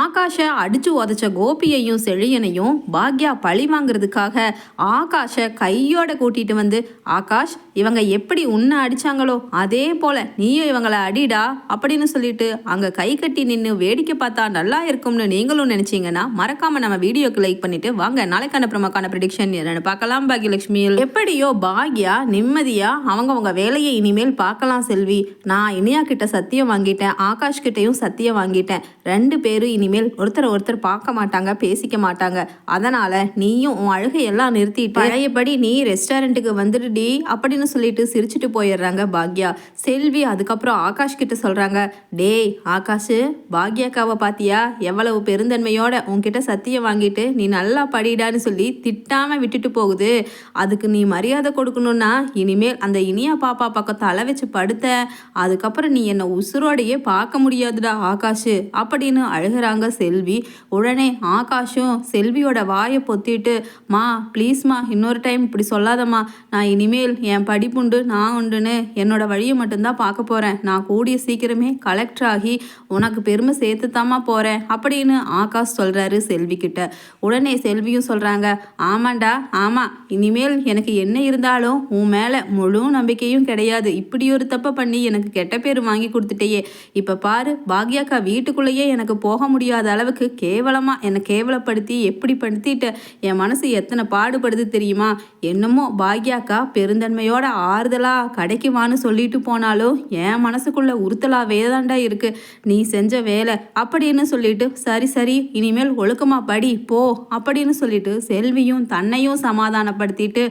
ஆகாஷை அடிச்சு உதச்ச கோபியையும் செழியனையும் பாக்யா பழி வாங்குறதுக்காக ஆகாஷை கையோட கூட்டிட்டு வந்து ஆகாஷ் இவங்க எப்படி உன்னை அடிச்சாங்களோ அதே போல நீயும் இவங்களை அடிடா அப்படின்னு சொல்லிட்டு அங்க கை கட்டி நின்று வேடிக்கை பார்த்தா நல்லா இருக்கும்னு நீங்களும் நினைச்சீங்கன்னா மறக்காம நம்ம வீடியோக்கு லைக் பண்ணிட்டு வாங்க. நாளைக்கான பிரமக்கான ப்ரிடிக்ஷன் என்னன்னு பார்க்கலாம். பாக்யலட்சுமி எப்படியோ பாக்யா நிம்மதியா அவங்கவங்க வேலையை இனிமேல் பார்க்கலாம் செல்வி. நான் இனியா கிட்ட சத்தியம் வாங்கிட்டேன் ஆகாஷ் கிட்டேயும் சத்தியம் வாங்கிட்டேன். ரெண்டு பேரும் இனிமேல் ஒருத்தர் ஒருத்தர் பார்க்க மாட்டாங்க பேசிக்க மாட்டாங்க. அதனால நீயும் உன் அழுகையெல்லாம் நிறுத்திட்டு பழையபடி நீ ரெஸ்டாரண்ட்டுக்கு வந்துடுடி அப்படின்னு சொல்லிட்டு சிரிச்சுட்டு போயிடுறாங்க பாக்யா. செல்வி அதுக்கப்புறம் ஆகாஷ் கிட்ட சொல்றாங்க டேய் ஆகாஷ் பாக்யாக்காவை பாத்தியா? எவ்வளவு பெருந்தன்மையோட உன்கிட்ட சத்தியம் வாங்கிட்டு நீ நல்லா படிடான்னு சொல்லி திட்டாம விட்டுட்டு போகுது. அதுக்கு நீ மரியாதை கொடுக்கணும்னா இனிமேல் அந்த இனியா பாப்பா பக்கம் தலை வச்சு படுத்த. அதுக்கப்புறம் நீ என்னை உசுரோடையே பார்க்க முடியாதுடா ஆகாஷ் அப்படின்னு அழுகுறாங்க செல்வி. உடனே ஆகாஷும் செல்வியோட வாயை பொத்திட்டு மா ப்ளீஸ்மா இன்னொரு டைம் இப்படி சொல்லாதம்மா. நான் இனிமேல் என் படிப்புண்டு நான் உண்டுன்னு என்னோட வழியை மட்டும்தான் பார்க்க போகிறேன் நான் கூடிய சீக்கிரமே கலெக்டர் ஆகி உனக்கு பெருமை சேர்த்து தாம்மா போகிறேன் அப்படின்னு ஆகாஷ் சொல்கிறாரு செல்வி கிட்ட. உடனே செல்வியும் சொல்கிறாங்க ஆமாண்டா ஆமாம் இனிமேல் எனக்கு என்ன இருந்தாலும் உன் மேலே முழு நம்பிக்கையும் கிடையாது. இப்படி ஒரு தப்பை பண்ணி எனக்கு கெட்ட பேர் வாங்கி கொடுத்துட்டேயே. இப்போ பாரு பாக்யாக்கா வீட்டுக்குள்ளேயே எனக்கு போக முடியும் முடியாத அளவுக்கு கேவலமாக என்னை கேவலப்படுத்தி எப்படி படுத்திட்ட? என் மனசு எத்தனை பாடுபடுது தெரியுமா? என்னமோ பாக்யாக்கா பெருந்தன்மையோட ஆறுதலா கிடைக்குமான்னு சொல்லிட்டு போனாலும் என் மனசுக்குள்ள உறுத்தலாகவே தாண்டா இருக்கு. நீ செஞ்ச வேலை அப்படின்னு சொல்லிட்டு சரி சரி இனிமேல் ஒழுக்கமா படி போ அப்படின்னு சொல்லிட்டு செல்வியும் தன்னையும் சமாதானப்படுத்திட்டு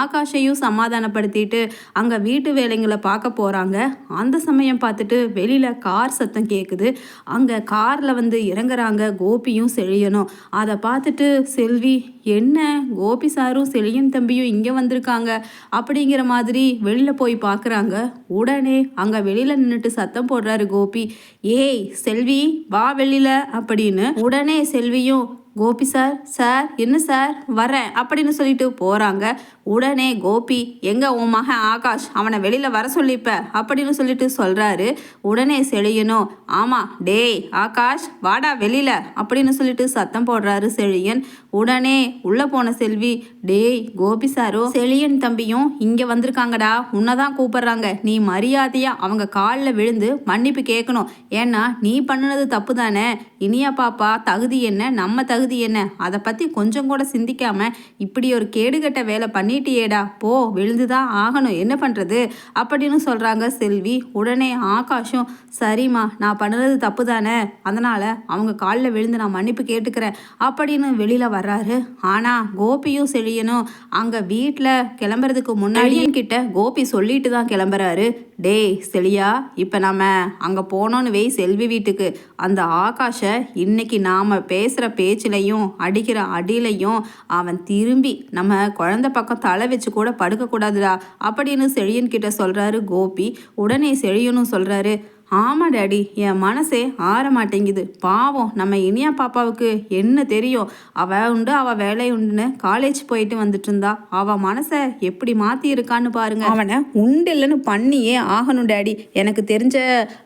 ஆகாஷையும் சமாதானப்படுத்திட்டு அங்க வீட்டு வேலைங்களை பார்க்க போறாங்க. அந்த சமயம் பார்த்துட்டு வெளியில கார் சத்தம் கேட்குது அங்க கார்ல வந்து இறங்குறாங்க. கோபியும் செழியனும். அதை பார்த்துட்டு செல்வி என்ன? கோபி சாரும் செழியன் தம்பியும் இங்கே வந்திருக்காங்க. அப்படிங்கிற மாதிரி வெளியில் போய் பார்க்குறாங்க. உடனே அங்கே வெளியில் நின்றுட்டு சத்தம் போடுறாரு கோபி. ஏய் செல்வி வா வெளியில் அப்படின்னு உடனே செல்வியும் கோபி சார் சார் என்ன சார்? வரேன் அப்படின்னு சொல்லிட்டு போகிறாங்க உடனே கோபி எங்கே உன் மகன் ஆகாஷ்? அவனை வெளியில் வர சொல்லிப்ப அப்படின்னு சொல்லிட்டு சொல்கிறாரு உடனே செழியனும் ஆமாம் டேய் ஆகாஷ் வாடா வெளியில் அப்படின்னு சொல்லிட்டு சத்தம் போடுறாரு செழியன். உடனே உள்ளே போன செல்வி டேய் கோபி சாரும் செழியன் தம்பியும் இங்கே வந்திருக்காங்கடா. உன்னை தான் கூப்பிடுறாங்க. நீ மரியாதையாக அவங்க காலில் விழுந்து மன்னிப்பு கேட்கணும் ஏன்னா நீ பண்ணுனது தப்பு தானே. இனியா பாப்பா தகுதி என்ன? நம்ம தகுதி என்ன? அதை பற்றி கொஞ்சம் கூட சிந்திக்காம இப்படி ஒரு கேடுகட்ட வேலை பண்ணிட்டியேடா. போ விழுந்துதான் ஆகணும். என்ன பண்ணுறது அப்படின்னு சொல்கிறாங்க செல்வி. உடனே ஆகாஷும் சரிம்மா நான் பண்ணுறது தப்பு தானே. அதனால் அவங்க காலில் விழுந்து நான் மன்னிப்பு கேட்டுக்கிறேன். அப்படின்னு வெளியில் வர்றாரு. ஆனால் கோபியும் செழியனும் அங்கே வீட்டில் கிளம்புறதுக்கு முன்னாடியே கிட்ட கோபி சொல்லிட்டு தான் கிளம்புறாரு. டேய் செழியா இப்போ நம்ம அங்கே போனோன்னு வெய் செல்வி வீட்டுக்கு. அந்த ஆகாஷை இன்னைக்கு நாம் பேசுகிற பேச்சிலையும் அடிக்கிற அடியிலையும் அவன் திரும்பி நம்ம குழந்தை பக்கம் தலை வச்சு கூட படுக்கக்கூடாதுடா அப்படின்னு செழியன் கிட்ட சொல்கிறாரு கோபி. உடனே செழியனும் சொல்கிறாரு ஆமாம் டேடி. என் மனசே ஆற மாட்டேங்குது பாவம் நம்ம இனியா பாப்பாவுக்கு என்ன தெரியும்? அவ உண்டு அவள் வேலை உண்டுன்னு காலேஜ் போயிட்டு வந்துட்டு இருந்தா அவள் மனசை எப்படி மாற்றி இருக்கான்னு பாருங்க. அவனை உண்டு இல்லைன்னு பண்ணியே ஆகணும் டேடி. எனக்கு தெரிஞ்ச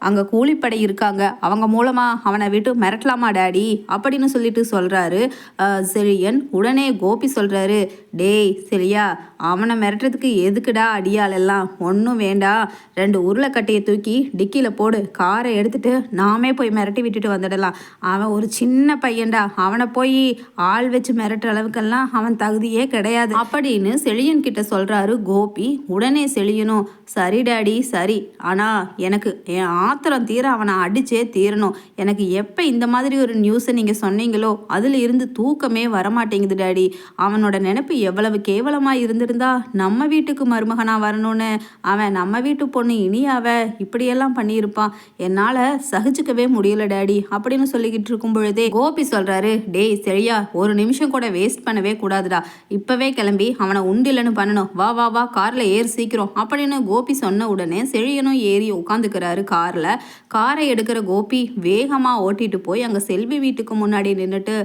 அங்கே கூலிப்படை இருக்காங்க. அவங்க மூலமாக அவனை விட்டு மிரட்டலாமா டேடி? அப்படின்னு சொல்லிட்டு சொல்கிறாரு செழியன் உடனே கோபி சொல்கிறாரு டேய் சரியா அவனை மிரட்டுறதுக்கு எதுக்குடா அடியாள் எல்லாம் ஒன்றும் வேண்டாம் ரெண்டு உருளைக்கட்டையை தூக்கி டிக்கியில் போட்டு போடு காரை எடுத்துட்டு நாமே போய் மிரட்டி விட்டுட்டு வந்துடலாம். அவன் ஒரு சின்ன பையன்டா. அவனை போய் ஆள் வச்சு மிரட்டுற அளவுக்கெல்லாம் அவன் தகுதியே கிடையாது. அப்படின்னு செழியன் கிட்ட சொல்றாரு கோபி. உடனே செழியனும் சரி டாடி சரி. ஆனா எனக்கு என் ஆத்திரம் தீர அவனை அடிச்சே தீரணும். எனக்கு எப்போ இந்த மாதிரி ஒரு நியூஸை நீங்கள் சொன்னீங்களோ அதில் இருந்து தூக்கமே வரமாட்டேங்குது டாடி. அவனோட நினப்பு எவ்வளவு கேவலமாக இருந்திருந்தா நம்ம வீட்டுக்கு மருமகனாக வரணும்னு. அவன் நம்ம வீட்டு பொண்ணு இனியாவ இப்படியெல்லாம் பண்ணியிருப்பான் என்னால் சகிச்சுக்கவே முடியல டேடி அப்படின்னு சொல்லிக்கிட்டு இருக்கும் பொழுதே கோபி சொல்கிறாரு டேய் சரியா ஒரு நிமிஷம் கூட வேஸ்ட் பண்ணவே கூடாதுடா. இப்போவே கிளம்பி அவனை உண்டில்லன்னு பண்ணணும். வா வா வா காரில் ஏறு சீக்கிரம் அப்படின்னு கோபி சொன்ன உடனே செழியனும் ஏறி உட்காந்துக்கிறாரு காரில். காரை எடுக்கிற கோபி வேகமாக ஓட்டிட்டு போய் அங்கே செல்வி வீட்டுக்கு முன்னாடி நின்றுட்டு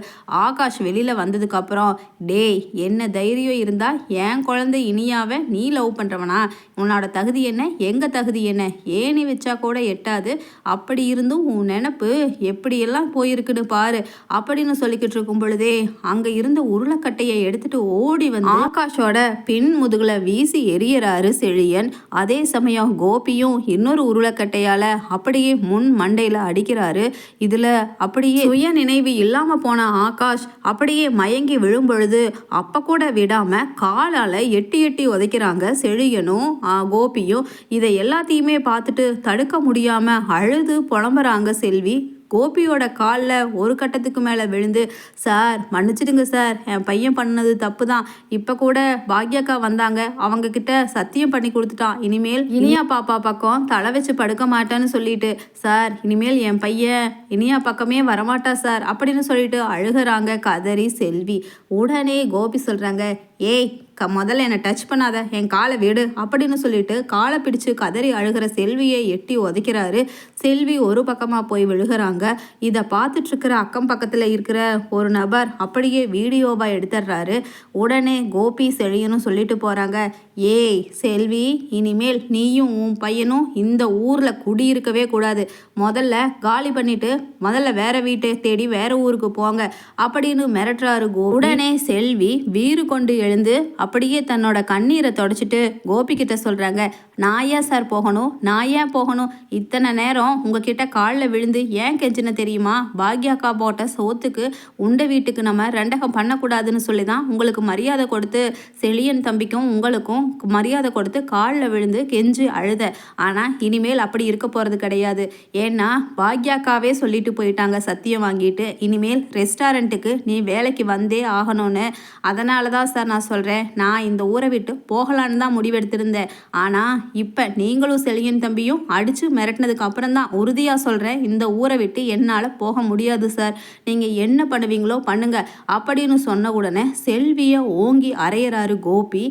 ஆகாஷ் வெளியில் வந்ததுக்கப்புறம் டேய் என்ன தைரியம் இருந்தா என் குழந்தை இனியாவை நீ லவ் பண்ணுறவனா உன்னோட தகுதி என்ன? எங்கள் தகுதி என்ன? ஏணி வச்சா கூட எட்ட எட்டாது அப்படி இருந்தும் உன் நினப்பு எப்படியெல்லாம் போயிருக்குன்னு பாரு. அப்படின்னு சொல்லிக்கிட்டு இருக்கும் பொழுதே அங்கே இருந்த உருளைக்கட்டையை எடுத்துட்டு ஓடி வந்து ஆகாஷோட பின் முதுகுல வீசி எரியறாரு செழியன். அதே சமயம் கோபியும் இன்னொரு உருளைக்கட்டையால அப்படியே முன் மண்டையில அடிக்கிறாரு. இதுல அப்படியே சுய நினைவு இல்லாம போன ஆகாஷ் அப்படியே மயங்கி விழும்பொழுது அப்போ அப்ப கூட விடாம காலால எட்டி எட்டி உதைக்கிறாங்க செழியனும் கோபியும். இதை எல்லாத்தையுமே பார்த்துட்டு தடுக்க முடியாம அழுது புலம்புறாங்க செல்வி. கோபியோட காலில் ஒரு கட்டத்துக்கு மேலே விழுந்து சார் மன்னிச்சிடுங்க சார். என் பையன் பண்ணது தப்பு தான் இப்போ கூட பாக்யாக்கா வந்தாங்க. அவங்க கிட்ட சத்தியம் பண்ணி கொடுத்துட்டான். இனிமேல் இனியா பாப்பா பக்கம் தலை வச்சு படுக்க மாட்டேன்னு சொல்லிட்டு சார் இனிமேல் என் பையன் இனியா பக்கமே வரமாட்டா சார். அப்படின்னு சொல்லிட்டு அழுகுறாங்க கதறி செல்வி. உடனே கோபி சொல்கிறாங்க ஏய் க முதல்ல என்னை டச் பண்ணாத என் காலை விடு அப்படின்னு சொல்லிட்டு காலை பிடிச்சு கதறி அழுகிற செல்வியை எட்டி உதைக்கிறாரு செல்வி ஒரு பக்கமாக போய் விழுகிறாங்க. இதை பார்த்துட்டு இருக்கிற அக்கம் பக்கத்தில் இருக்கிற ஒரு நபர் அப்படியே வீடியோவாக எடுத்துடுறாரு. உடனே கோபி செழியனும் சொல்லிட்டு போகிறாங்க ஏய் செல்வி இனிமேல் நீயும் உன் பையனும் இந்த ஊரில் குடியிருக்கவே கூடாது. முதல்ல காலி பண்ணிட்டு முதல்ல வேற வீட்டை தேடி வேற ஊருக்கு போங்க அப்படின்னு மிரட்டுறாரு கோ உடனே செல்வி வீறு கொண்டு எழுந்து அப்படியே தன்னோட கண்ணீரை தொடச்சிட்டு கோபிக்கிட்ட சொல்கிறாங்க நான் ஏன் சார் போகணும்? நான் ஏன் போகணும்? இத்தனை நேரம் உங்ககிட்ட காலில் விழுந்து ஏன் கெஞ்சின தெரியுமா? பாக்யாக்கா போட்ட சோத்துக்கு உண்டை வீட்டுக்கு நம்ம ரெண்டகம் பண்ணக்கூடாதுன்னு சொல்லி தான் உங்களுக்கு மரியாதை கொடுத்து செழியன் தம்பிக்கும் உங்களுக்கும் மரியாதை கொடுத்து காலில் விழுந்து கெஞ்சி அழுத. ஆனால் இனிமேல் அப்படி இருக்க போகிறது கிடையாது. ஏன்னா பாக்யாக்காவே சொல்லிட்டு போயிட்டாங்க சத்தியம் வாங்கிட்டு. இனிமேல் ரெஸ்டாரண்ட்டுக்கு நீ வேலைக்கு வந்தே ஆகணும்னு. அதனால தான் சார் நான் சொல்கிறேன் நான் இந்த ஊரை விட்டு போகலான்னு தான் முடிவெடுத்திருந்தேன். ஆனால் இப்போ நீங்களும் செழியன் தம்பியும் அடித்து மிரட்டினதுக்கு அப்புறம் தான் உறுதியாக சொல்கிறேன் இந்த ஊரை விட்டு என்னால் போக முடியாது சார். நீங்கள் என்ன பண்ணுவீங்களோ பண்ணுங்கள் அப்படின்னு சொன்ன உடனே செல்வியை ஓங்கி அரையிறாரு கோபி.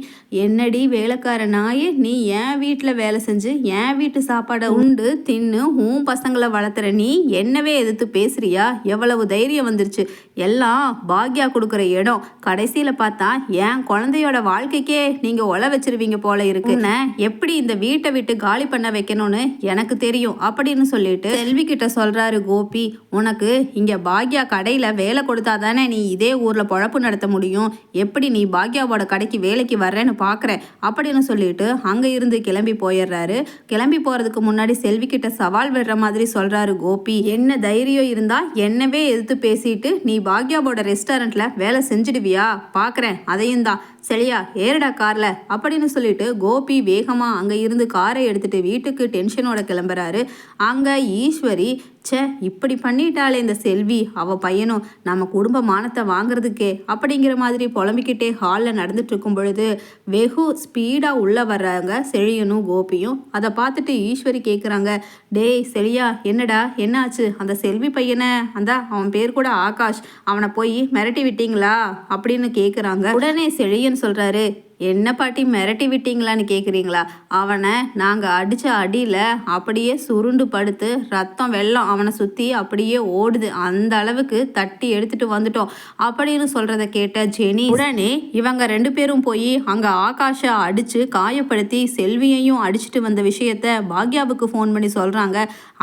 என்னடி வேலைக்கார நாயே நீ என் வீட்டில் வேலை செஞ்சு என் வீட்டு சாப்பாடை உண்டு தின்னு உன் பசங்களை வளர்த்துற நீ என்னவே எதிர்த்து பேசுறியா? எவ்வளவு தைரியம் வந்துருச்சு. எல்லாம் பாக்யா கொடுக்குற இடம். கடைசியில் பார்த்தா என் குழந்தையோட வாழ்க்கைக்கே நீங்கள் ஒல வச்சிருவீங்க போல இருக்கு. எப்படி இந்த வீட்டை விட்டு காலி பண்ண வைக்கணும்னு எனக்கு தெரியும் அப்படின்னு சொல்லிட்டு செல்வி கிட்ட சொல்றாரு கோபி. உனக்கு இங்க பாக்யா கடையில வேலை கொடுத்தா தானே நீ இதே ஊர்ல பொழப்பு நடத்த முடியும். எப்படி நீ பாக்யாவோட கடைக்கு வேலைக்கு வர்றேன்னு பாக்குறேன் அப்படின்னு சொல்லிட்டு அங்க இருந்து கிளம்பி போயிடுறாரு. கிளம்பி போறதுக்கு முன்னாடி செல்வி கிட்ட சவால் விடுற மாதிரி சொல்றாரு கோபி. என்ன தைரியம் இருந்தா என்னவே எதிர்த்து பேசிட்டு நீ பாக்யாவோட ரெஸ்டாரண்ட்ல வேலை செஞ்சிடுவியா? பாக்குறேன். அதையும் தான். சரியா ஏறடா கார்ல அப்படின்னு சொல்லிட்டு கோபி வேகமா அங்க இருந்து காரை எடுத்துட்டு வீட்டுக்கு டென்ஷனோட கிளம்புறாரு. அங்க ஈஸ்வரி ச்சே இப்படி பண்ணிட்டாளே இந்த செல்வி. அவ பையனும் நம்ம குடும்ப மானத்தை வாங்குறதுக்கே அப்படிங்கிற மாதிரி புலம்பிக்கிட்டே ஹாலில் நடந்துட்டு இருக்கும் பொழுது வெகு ஸ்பீடாக உள்ளே வர்றாங்க செழியனும் கோபியும். அதை பார்த்துட்டு ஈஸ்வரி கேட்குறாங்க டேய் செழியா என்னடா என்னாச்சு? அந்த செல்வி பையனை? அந்த அவன் பேர் கூட ஆகாஷ். அவனை போய் மிரட்டி விட்டீங்களா? அப்படின்னு கேட்குறாங்க உடனே செழியன் சொல்கிறாரு என்ன பாட்டி மிரட்டி விட்டீங்களான்னு கேட்குறீங்களா அவனை நாங்கள் அடித்த அடியில் அப்படியே சுருண்டு படுத்து ரத்தம் வெள்ளம் அவனை சுற்றி அப்படியே ஓடுது. அந்த அளவுக்கு தட்டி எடுத்துட்டு வந்துட்டோம். அப்படின்னு சொல்கிறத கேட்ட ஜெனி உடனே இவங்க ரெண்டு பேரும் போய் அங்கே ஆகாஷை அடித்து காயப்படுத்தி செல்வியையும் அடிச்சிட்டு வந்த விஷயத்த பாக்யாவுக்கு ஃபோன் பண்ணி சொல்கிறாங்க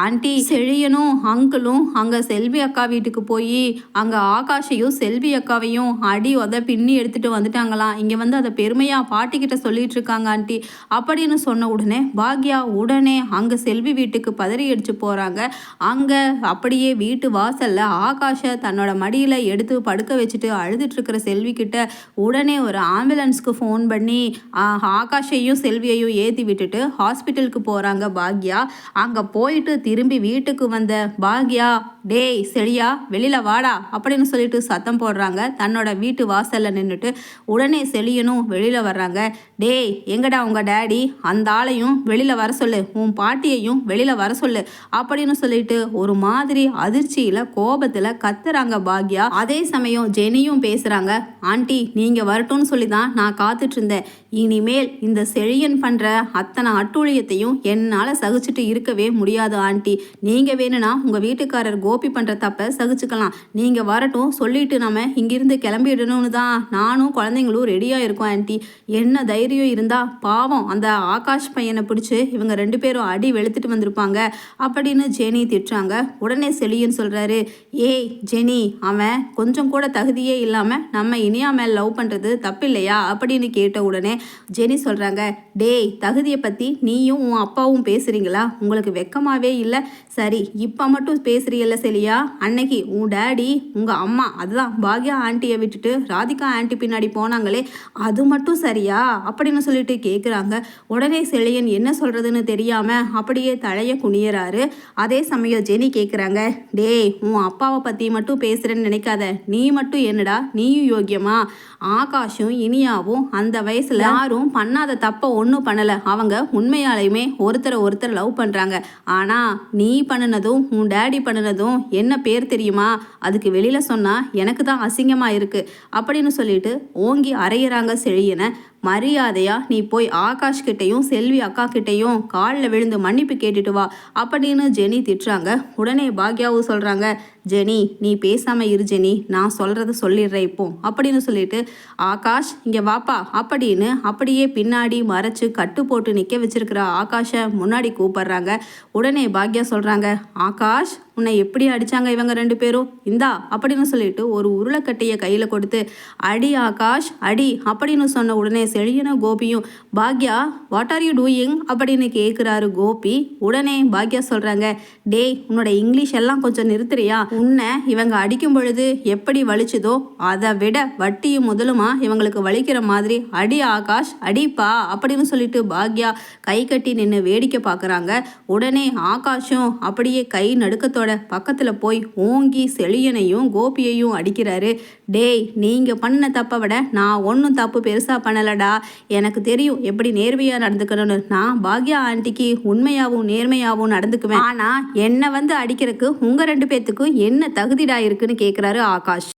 ஆண்டி செழியனும் அங்கிளும் அங்கே செல்வி அக்கா வீட்டுக்கு போய் அங்கே ஆகாஷையும் செல்வி அக்காவையும் அடி உத பின்னி எடுத்துகிட்டு வந்துட்டாங்களாம். இங்கே வந்து அதை உண்மையா பாட்டிக்கிட்ட சொல்லிட்டு இருக்காங்க ஆண்டி. அப்படின்னு சொன்ன உடனே பாக்யா உடனே அங்கே செல்வி வீட்டுக்கு பதறி அடிச்சு போகிறாங்க அங்கே அப்படியே வீட்டு வாசல்ல ஆகாஷை தன்னோட மடியில் எடுத்து படுக்க வச்சுட்டு அழுதுட்டு இருக்கிற செல்வி கிட்ட உடனே ஒரு ஆம்புலன்ஸ்க்கு ஃபோன் பண்ணி ஆகாஷையும் செல்வியையும் ஏற்றி விட்டுட்டு ஹாஸ்பிட்டலுக்கு போகிறாங்க பாக்யா. அங்கே போயிட்டு திரும்பி வீட்டுக்கு வந்த பாக்யா டேய் செழியா வெளியில வாடா அப்படின்னு சொல்லிட்டு சத்தம் போடுறாங்க. தன்னோட வீட்டு வாசல்ல நின்றுட்டு உடனே செழியனும் வெளியில வர்றாங்க. டேய் எங்கடா உங்க டேடி? அந்த ஆளையும் வெளியில் வர சொல்லு. உன் பாட்டியையும் வெளியில் வர சொல்லு அப்படின்னு சொல்லிட்டு ஒரு மாதிரி அதிர்ச்சியில் கோபத்தில் கத்துறாங்க பாக்யா. அதே சமயம் ஜெனியும் பேசுகிறாங்க ஆண்டி நீங்கள் வரட்டும்னு சொல்லி தான் நான் காத்துட்டு இருந்தேன். இனிமேல் இந்த செழியன் பண்ற அத்தனை அட்டூழியத்தையும் என்னால சகிச்சுட்டு இருக்கவே முடியாது ஆண்டி. நீங்க வேணும்னா உங்க வீட்டுக்காரர் கோபி பண்ற தப்ப சகிச்சுக்கலாம். நீங்க வரட்டும் சொல்லிட்டு நம்ம இங்கிருந்து கிளம்பிடணும்னு தான் நானும் குழந்தைங்களும் ரெடியா இருக்கோம் ஆண்டி. என்ன தைரியம் இருந்தா பாவம் அந்த ஆகாஷ் பையனை பிடிச்சி இவங்க ரெண்டு பேரும் அடி வெளுத்துட்டு வந்திருப்பாங்க அப்படின்னு ஜெனி திட்டுறாங்க. உடனே செழியன் சொல்றாரு ஏய் ஜெனி அவன் கொஞ்சம் கூட தகுதியே இல்லாம நம்ம இனியா மேல் லவ் பண்றது தப்பில்லையா? அப்படின்னு கேட்ட உடனே ஜெனி சொல்றாங்க டேய் தகுதியை பற்றி நீயும் உன் அப்பாவும் பேசுறீங்களா? உங்களுக்கு வெக்கமாவே இல்லை. சரி இப்போ மட்டும் பேசுகிறீல்ல செலியா? அன்னைக்கு உன் டேடி உங்கள் அம்மா அதுதான் பாக்யா ஆண்டியை விட்டுட்டு ராதிகா ஆண்டி பின்னாடி போனாங்களே அது மட்டும் சரியா? அப்படின்னு சொல்லிட்டு கேட்குறாங்க உடனே செழியன் என்ன சொல்கிறதுன்னு தெரியாமல் அப்படியே தலைய குனியறாரு. அதே சமயம் ஜெனி கேட்குறாங்க டேய் உன் அப்பாவை பற்றி மட்டும் பேசுகிறேன்னு நினைக்காத. நீ மட்டும் என்னடா? நீயும் யோக்கியமா? ஆகாஷும் இனியாவும் அந்த வயசில் யாரும் பண்ணாத தப்பை ஒன்றும் பண்ணலை. அவங்க உண்மையாலையுமே ஒருத்தரை ஒருத்தர் லவ் பண்ணுறாங்க ஆனால் நீ பண்ணினதும் உன் டேடி பண்ணினதும் என்ன பேர் தெரியுமா? அதுக்கு வெளியில் சொன்னால் எனக்கு தான் அசிங்கமாக இருக்குது அப்படின்னு சொல்லிட்டு ஓங்கி அரையிறாங்க செழியனை. மரியாதையா நீ போய் ஆகாஷ் கிட்டேயும் செல்வி அக்கா கிட்டேயும் காலில் விழுந்து மன்னிப்பு கேட்டுட்டு வா அப்படின்னு ஜெனி திட்டுறாங்க. உடனே பாக்யாவும் சொல்கிறாங்க ஜெனி நீ பேசாமல் இரு ஜெனி நான் சொல்கிறத சொல்லிடுறேன் இப்போ அப்படின்னு சொல்லிட்டு ஆகாஷ் இங்கே வாப்பா அப்படின்னு அப்படியே பின்னாடி மறைச்சு கட்டு போட்டு நிற்க வச்சிருக்கிற ஆகாஷை முன்னாடி கூப்பிடுறாங்க. உடனே பாக்யா சொல்கிறாங்க ஆகாஷ் உன்னை எப்படி அடிச்சாங்க இவங்க ரெண்டு பேரும்? இந்தா அப்படின்னு சொல்லிட்டு ஒரு உருளைக்கட்டையை கையில் கொடுத்து அடி ஆகாஷ் அடி அப்படின்னு சொன்ன உடனே செழியன கோபியும் பாக்யா வாட் ஆர் யூ டூயிங் அப்படின்னு கேட்குறாரு கோபி. உடனே பாக்யா சொல்கிறாங்க டேய் உன்னோட இங்கிலீஷ் எல்லாம் கொஞ்சம் நிறுத்துறியா? உன்னை இவங்க அடிக்கும் பொழுது எப்படி வலிச்சுதோ அதை விட வட்டியும் முதலுமா இவங்களுக்கு வலிக்கிற மாதிரி அடி ஆகாஷ் அடிப்பா அப்படின்னு சொல்லிட்டு பாக்யா கை கட்டி நின்று வேடிக்கை பார்க்குறாங்க உடனே ஆகாஷும் அப்படியே கை நடுக்கத்தோட பக்கத்தில் போய் ஓங்கி செழியனையும் கோபியையும் அடிக்கிறாரு. டேய் நீங்கள் பண்ண தப்பை விட நான் ஒன்றும் தப்பு பெருசாக பண்ணலடா. எனக்கு தெரியும் எப்படி நேர்மையாக நடந்துக்கணும்னு. நான் பாக்யா ஆண்டிக்கு உண்மையாகவும் நேர்மையாகவும் நடந்துக்குவேன். ஆனால் என்னை வந்து அடிக்கிறதுக்கு உங்கள் ரெண்டு பேர்த்துக்கும் என்ன தகுதிடா இருக்குன்னு கேட்குறாரு ஆகாஷ்.